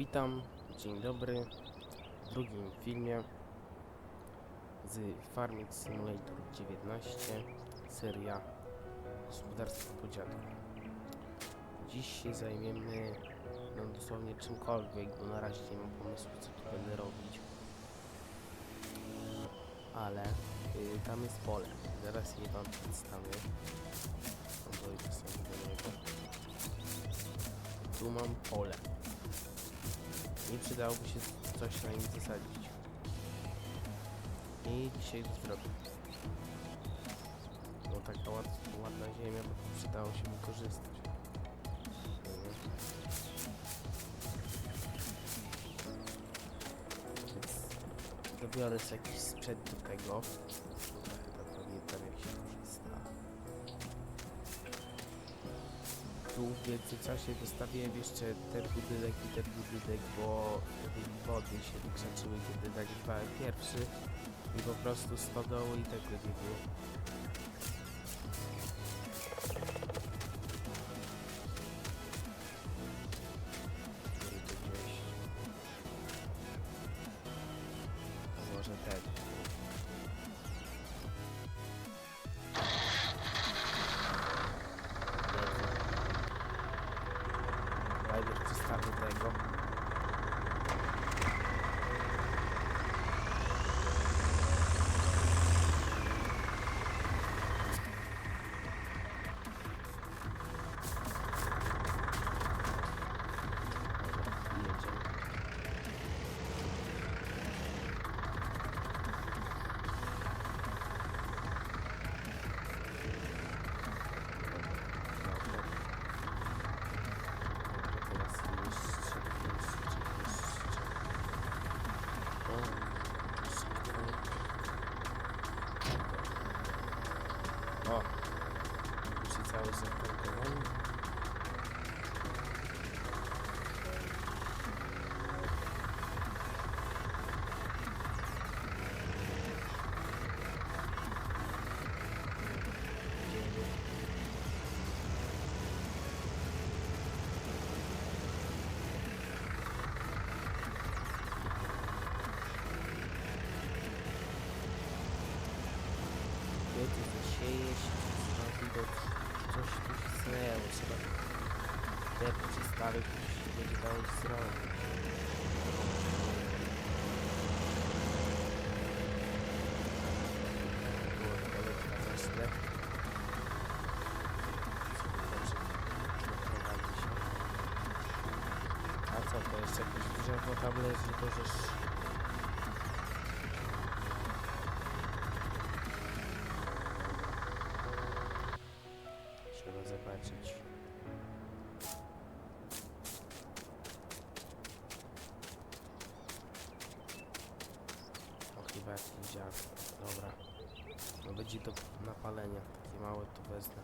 Witam, dzień dobry w drugim filmie z Farming Simulator 19, seria gospodarstwa po dziadu. Dziś się zajmiemy no dosłownie czymkolwiek, bo na razie nie mam pomysłu co tu będę robić. Ale y, tam jest pole, zaraz je wam przedstawię. Sobie do niego. Tu mam pole. Nie przydałoby się coś na nim zasadzić. I dzisiaj to zrobię. No taka ład, ładna ziemia, bo przydało się wykorzystać. Dobiorę sobie jakiś sprzęt do tego. W międzyczasie wystawiłem jeszcze ten budynek i ten budynek, bo wody się wykrzaczyły, kiedy nagrywałem pierwszy i po prostu stodoły i tego nie było. karbu tego. Co, to jeszcze jakieś tam leży, to żeż... Trzeba zobaczyć. O, chyba jakiś dziad. Dobra. No będzie do napalenia. Takie małe to wezmę.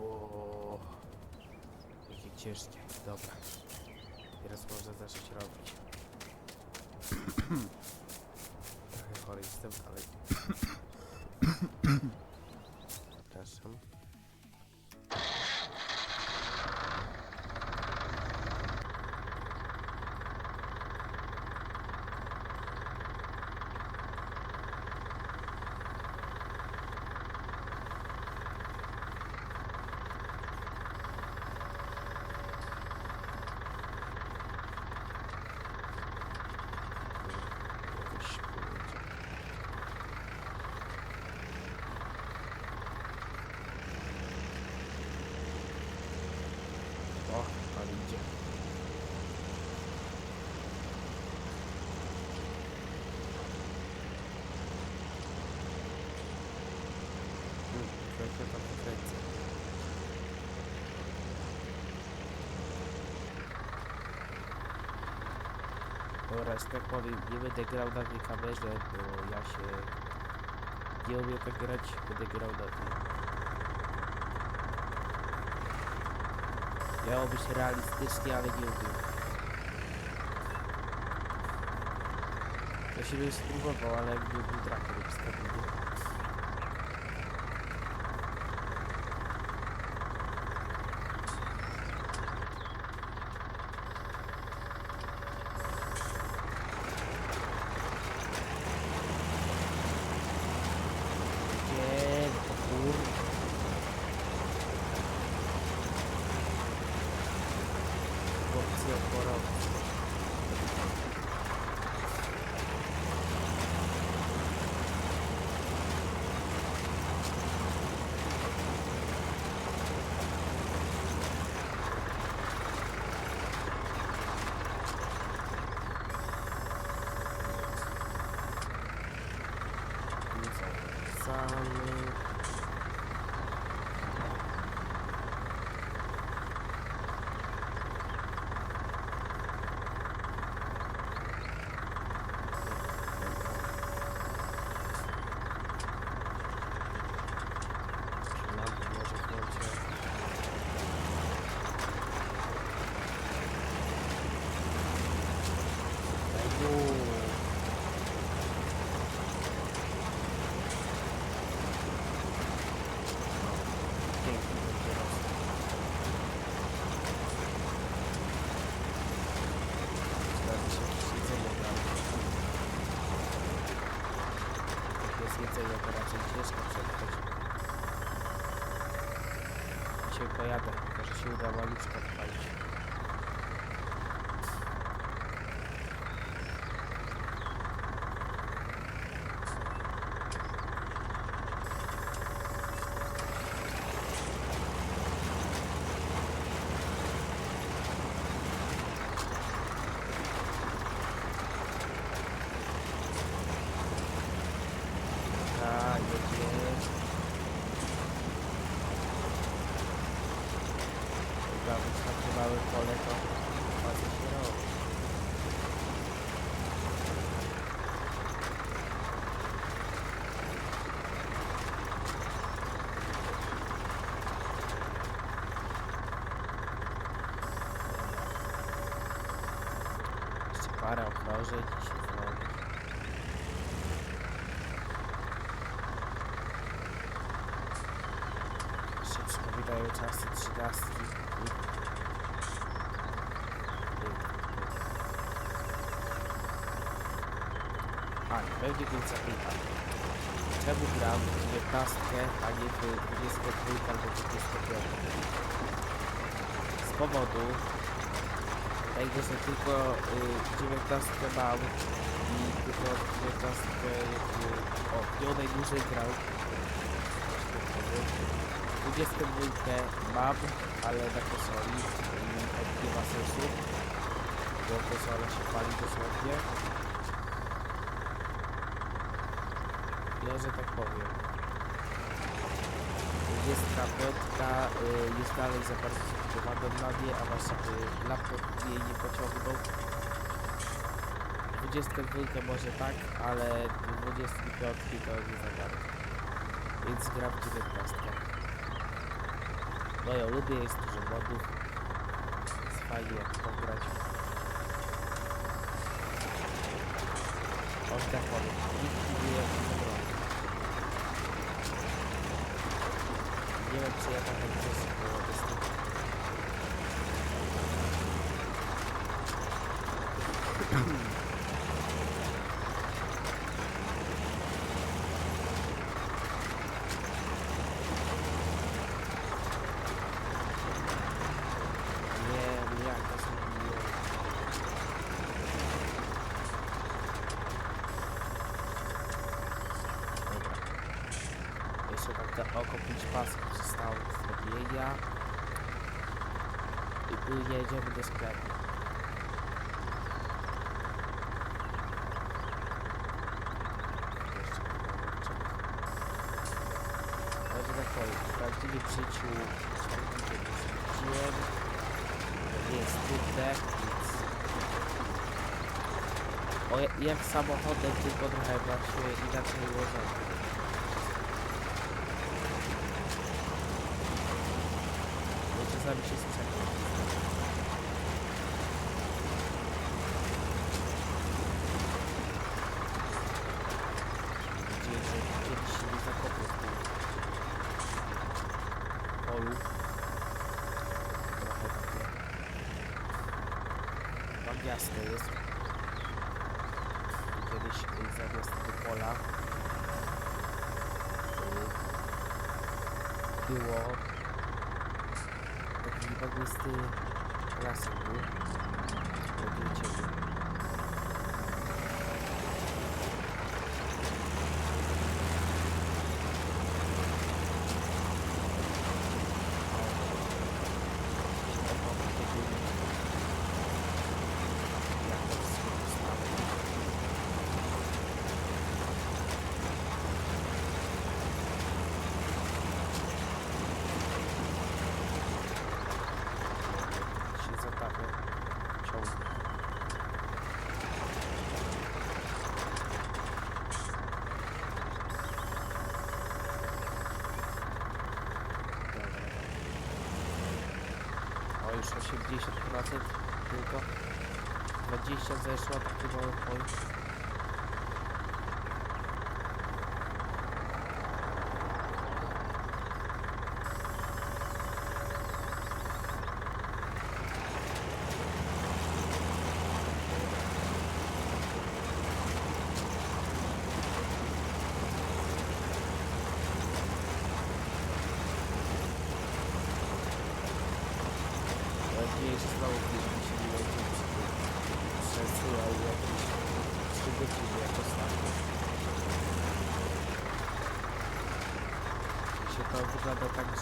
O, jakie ciężkie. Dobra. Teraz można zacząć robić. Trochę chory jestem, ale... Przepraszam. Jakoś kurczę. O, ale idzie. Hmm, Trochę tam kręcę. Dobra, tak powiem, nie będę grał na tej kamerze, bo ja się nie umiem tak grać, będę grał na tej. Miało być realistycznie, ale nie umiem. Ja się bym spróbował, ale jakby był traktor przypominają czasy trzynastki. A, pewnie więc zapyta. Czemu gram w 19, a nie w 22 albo 25? Z powodu tego, że tylko y, 19 mam i tylko 19 jakby, o, w nią najdłużej grał. 22 mam, ale na konsoli i tak nie ma sensu, bo konsola się pali dosłownie. Ja, że tak powiem. 25 y, jest dalej za bardzo zbudowana dla mnie, a wasz y, laptop jej nie pociągnął. 22 może tak, ale 25 to nie za bardzo. Więc gram w 19. No ja lubię, jest dużo modów. Jest fajnie jak pograć. On tak powiem, nikt nie wie jak to robi. Nie wiem czy ja tak egzosy było dostępne. Nie, jak to zrobiłem. Dobra. Jeszcze oko 5 pasków zostało do zrobienia. I jedziemy do sklepu. Że tak powiem, w prawdziwym życiu nie jest trudne, nic. O, ja- jak samochodem, tylko trochę właśnie inaczej ułożone. Sprzęgło. Mam nadzieję, że kiedyś się nie zakopię w tym polu. Było taki bagnisty lasek był. Odwrócimy. Jak to wszystko ustawić? się zatapia ciągle. Dobra. Już 80% tylko. 20 zeszła, taki mały point. Nadzieję, że znowu gdzieś mi się nie będzie przesyłał jakiś przygotowy jak ostatnio. Się to wygląda tak, że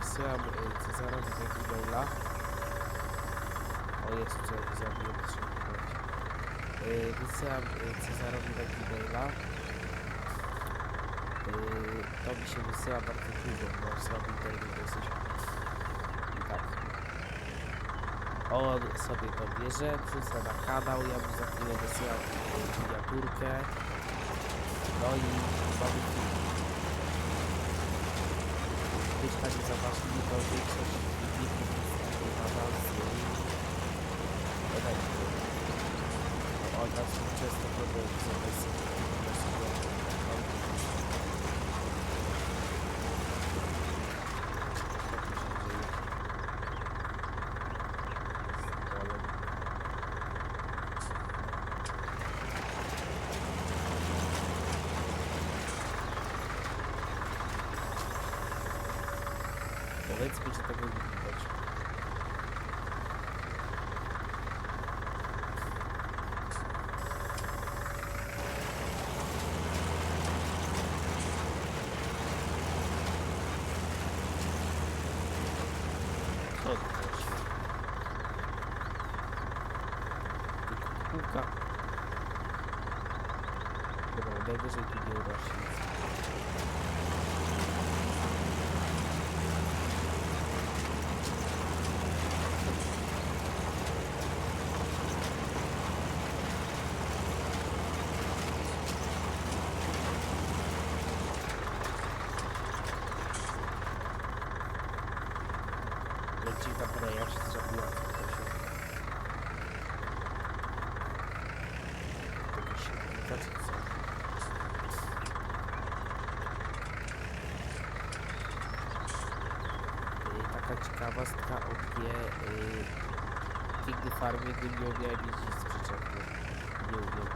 wysyłam y, Cezarowi tego maila. O jest, co zabiję, Wysyłam Cezarowi taki maila. To mi się wysyła bardzo długo, bo zrobił termin dosyć i tak. On sobie to bierze, wrzuca na kanał, ja mu za chwilę wysyłam miniaturkę. No i mamy tam nie zobaczyli, to większość filmików jest nagrywana z Eventu. On nas często Powiedzmy, że tego nie widać. Co to się? Kółka. Dobra, najwyżej tu nie urośnie. Leci ta breja, się zabiła co to się. Tego się znaczy co? Yy, Taka ciekawostka o mnie yy, King Farming nie umiałem jeździć z przyczepą. Nie umiem.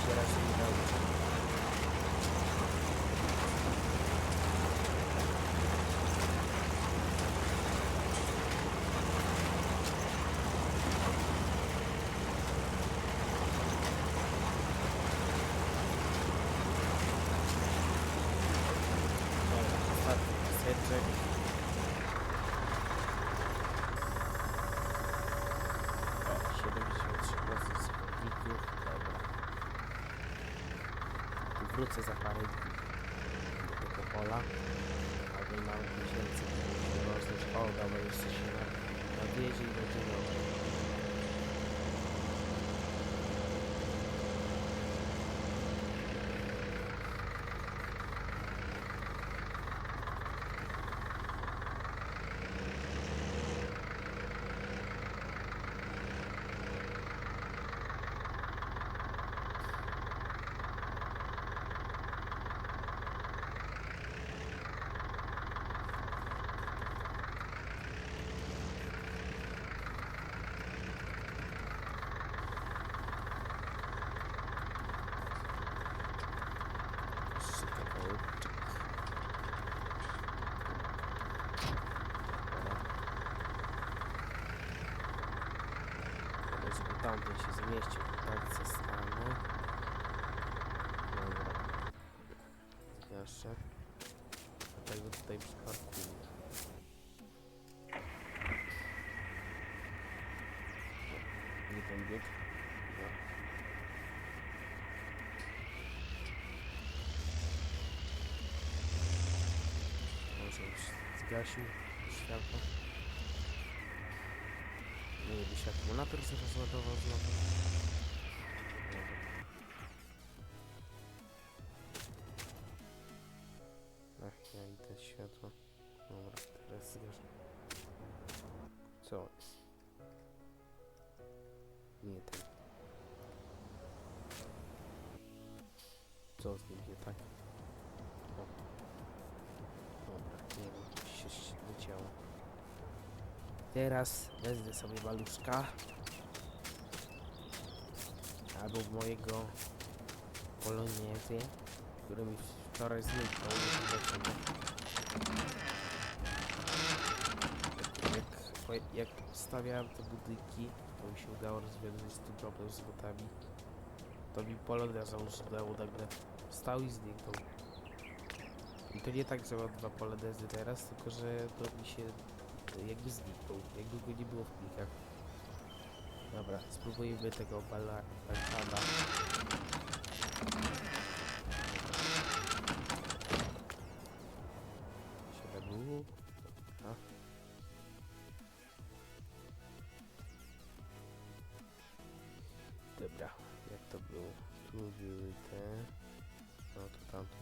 Się raczej nie nauczę. Dobra, O, 73% składników. Dobra. Wrócę za parę dni do tego pola. Albo na miesięcy, żeby się rozlić. O, dobra, jeszcze się na, nawiezie i będzie dobrze. Tamten się zmieścił. Tak, co stanę. Dobra. Zgaszę. A tego tutaj przyparkuję. Nie ten bieg. Może już zgasił światło. Wiem, się akumulator zaraz ładował znowu. Teraz wezmę sobie maluszka. Albo mojego poloniezy, który mi wczoraj zniknął. Jak, jak, stawiałem te budynki, to mi się udało rozwiązać tym problem z botami. To mi poloneza usunęło nagle. Stał i zniknął. I to nie tak, że mam dwa polonezy teraz, tylko że to mi się jakby zniknął, jakby go nie było w plikach. Dobra, spróbujemy tego bala, balkana. Dobra, jak to było? Tu były te... No to tamto.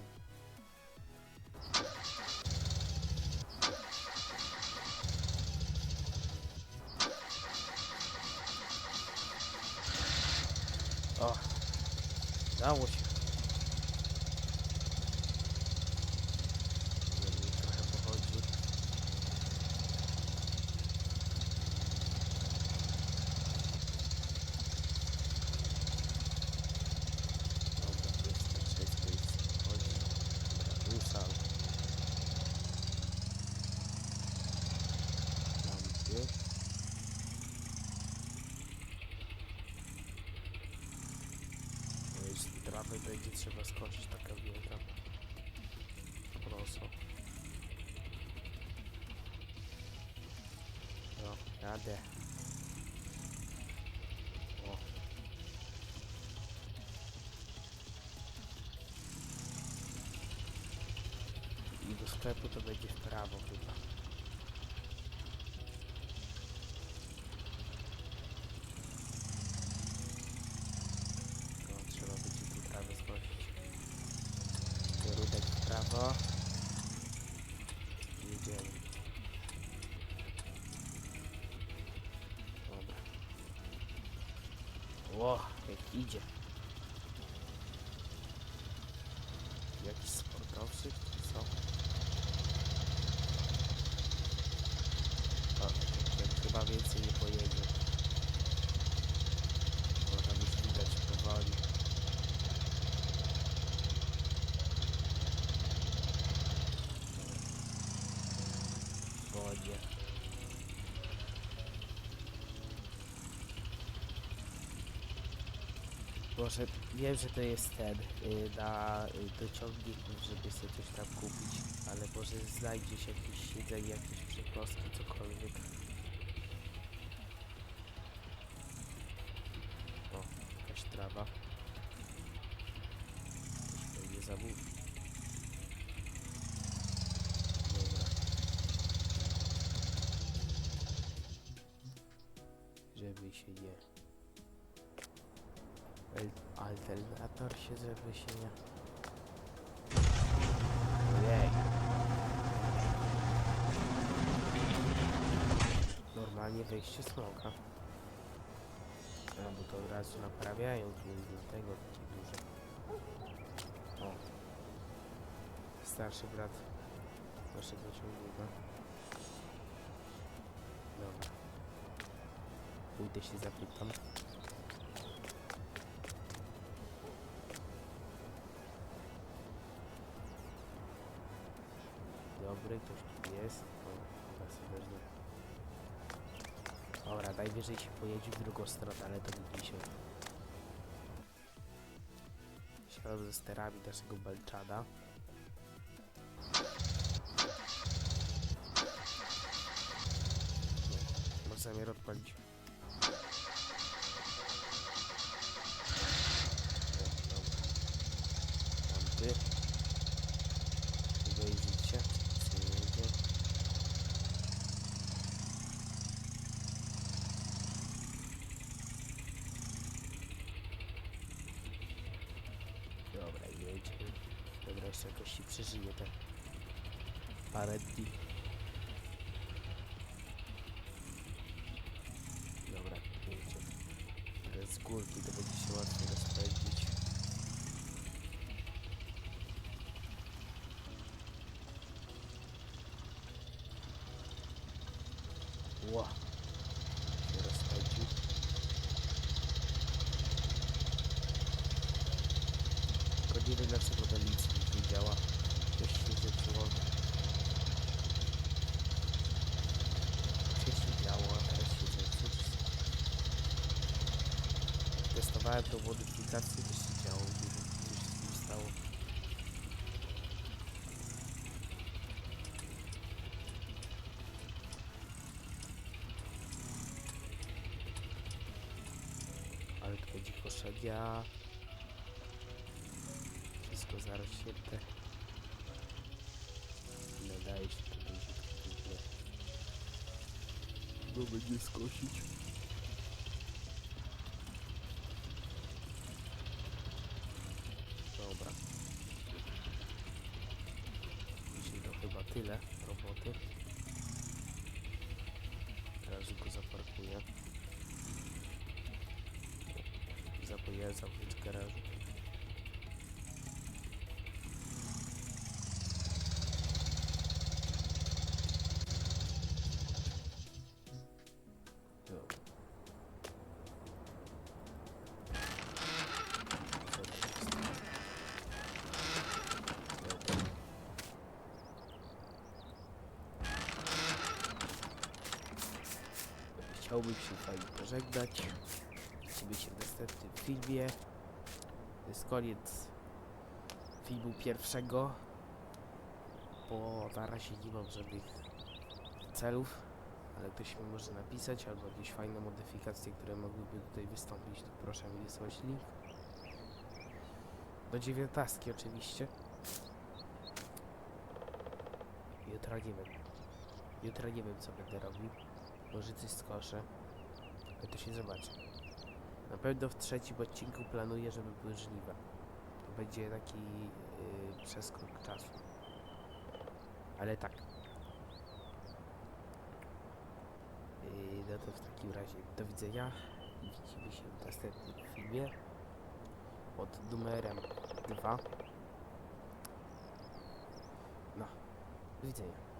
Dało się. Nie wiem, trochę pochodzi. Dobra, to jest na wszystko jest chodzi. Dobra, rusał. Lampy. Trawę będzie trzeba skoczyć taka wielka. Prosto. No, jadę. O. I do sklepu to będzie w prawo chyba. To trzeba będzie tu trawę skosić. Kierunek w prawo. Jedziemy. Dobra. Ło, jak idzie. Jakiś sportowcy czy co? O, ten chyba więcej nie pojedzie. Bo tam już widać powoli. W wodzie. Boże, wiem, że to jest ten y, na y, żeby sobie coś tam kupić, ale może znajdzie się jakieś siedzenie, jakieś przekąski, cokolwiek. O, jakaś trawa. Ktoś pewnie zamówi. Dobra. Żeby się je. Alternator się żeby się nie. Ojej. Normalnie wejście smoka. A, bo to od razu naprawiają tu dlatego takie duże. O. Starszy brat naszego ciągnika. Dobra. Pójdę się zapytam. Dobry, ktoś tu jest. Sobie wezmę. Dobra, najwyżej się pojedzie w drugą stronę, ale to mi się. Siadam ze sterami naszego Balczana. Dobra, jedzie. Dobra, jeszcze jakoś się przeżyje te parę dni. Dobra, jedzie. Teraz z górki to będzie się łatwiej rozpędzić. Ła! Się rozpędził. Tylko nie wiem dlaczego to nic nie działa. Coś się zepsuło. Wcześniej działo, a teraz się zepsuło. Testowałem tą modyfikację, to się działo. Coś się z nim stało. Ale to będzie koszenia. Wszystko zarośnięte. Wydaje się, to będzie. Bo będzie skosić. Dobra. Dzisiaj to chyba tyle roboty. Teraz go zaparkuję. Zapomniałem zamknąć garażu. Chciałbym się fajnie pożegnać. Widzimy się w następnym filmie. To jest koniec filmu pierwszego. Bo na razie nie mam żadnych celów, ale ktoś mi może napisać albo jakieś fajne modyfikacje, które mogłyby tutaj wystąpić, to proszę mi wysłać link. Do dziewiętnastki oczywiście. Jutro nie wiem. Jutro nie wiem co będę robił. Może coś skoszę. Ale to się zobaczy. Na pewno w trzecim odcinku planuję, żeby były żniwa. To będzie taki yy, przeskok czasu. Ale tak. Yy, no to w takim razie do widzenia. Widzimy się w następnym filmie. Pod numerem 2. No. Do widzenia.